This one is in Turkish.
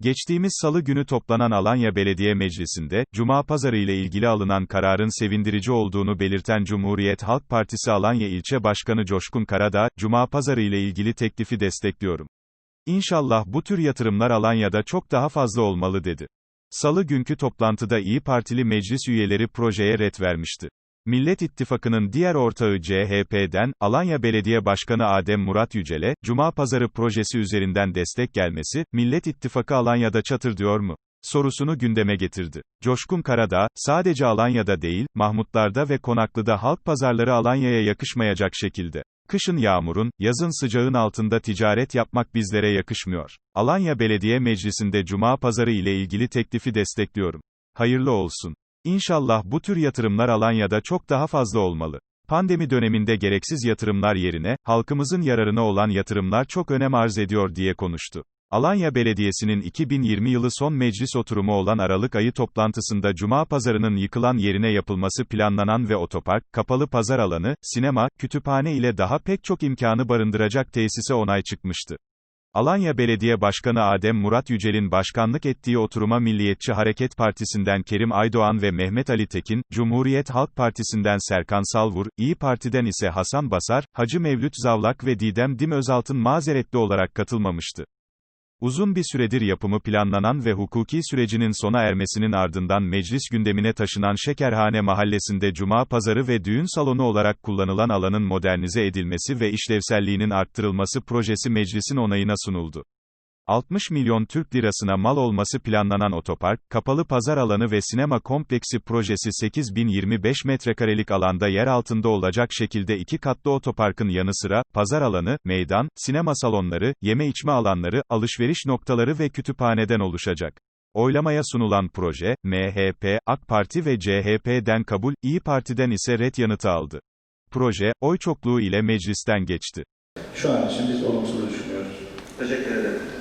Geçtiğimiz salı günü toplanan Alanya Belediye Meclisi'nde, Cuma pazarı ile ilgili alınan kararın sevindirici olduğunu belirten Cumhuriyet Halk Partisi Alanya İlçe Başkanı Coşkun Karadağ, Cuma pazarı ile ilgili teklifi destekliyorum. İnşallah bu tür yatırımlar Alanya'da çok daha fazla olmalı dedi. Salı günkü toplantıda İyi Partili meclis üyeleri projeye ret vermişti. Millet İttifakı'nın diğer ortağı CHP'den, Alanya Belediye Başkanı Adem Murat Yücel'e, Cuma Pazarı projesi üzerinden destek gelmesi, Millet İttifakı Alanya'da çatır diyor mu? sorusunu gündeme getirdi. Coşkun Karadağ, sadece Alanya'da değil, Mahmutlar'da ve Konaklı'da halk pazarları Alanya'ya yakışmayacak şekilde. Kışın yağmurun, yazın sıcağın altında ticaret yapmak bizlere yakışmıyor. Alanya Belediye Meclisi'nde Cuma Pazarı ile ilgili teklifi destekliyorum. Hayırlı olsun. İnşallah bu tür yatırımlar Alanya'da çok daha fazla olmalı. Pandemi döneminde gereksiz yatırımlar yerine, halkımızın yararına olan yatırımlar çok önem arz ediyor diye konuştu. Alanya Belediyesi'nin 2020 yılı son meclis oturumu olan Aralık ayı toplantısında Cuma pazarının yıkılan yerine yapılması planlanan ve otopark, kapalı pazar alanı, sinema, kütüphane ile daha pek çok imkanı barındıracak tesise onay çıkmıştı. Alanya Belediye Başkanı Adem Murat Yücel'in başkanlık ettiği oturuma Milliyetçi Hareket Partisi'nden Kerim Aydoğan ve Mehmet Ali Tekin, Cumhuriyet Halk Partisi'nden Serkan Salvur, İyi Parti'den ise Hasan Basar, Hacı Mevlüt Zavlak ve Didem Dim Özaltın mazeretli olarak katılmamıştı. Uzun bir süredir yapımı planlanan ve hukuki sürecinin sona ermesinin ardından meclis gündemine taşınan Şekerhane Mahallesi'nde Cuma pazarı ve düğün salonu olarak kullanılan alanın modernize edilmesi ve işlevselliğinin arttırılması projesi meclisin onayına sunuldu. 60 milyon Türk lirasına mal olması planlanan otopark, kapalı pazar alanı ve sinema kompleksi projesi 8025 metrekarelik alanda yer altında olacak şekilde iki katlı otoparkın yanı sıra, pazar alanı, meydan, sinema salonları, yeme içme alanları, alışveriş noktaları ve kütüphaneden oluşacak. Oylamaya sunulan proje, MHP, AK Parti ve CHP'den kabul, İyi Parti'den ise ret yanıtı aldı. Proje, oy çokluğu ile meclisten geçti. Şu an için biz olumsuz düşünüyoruz. Teşekkür ederim.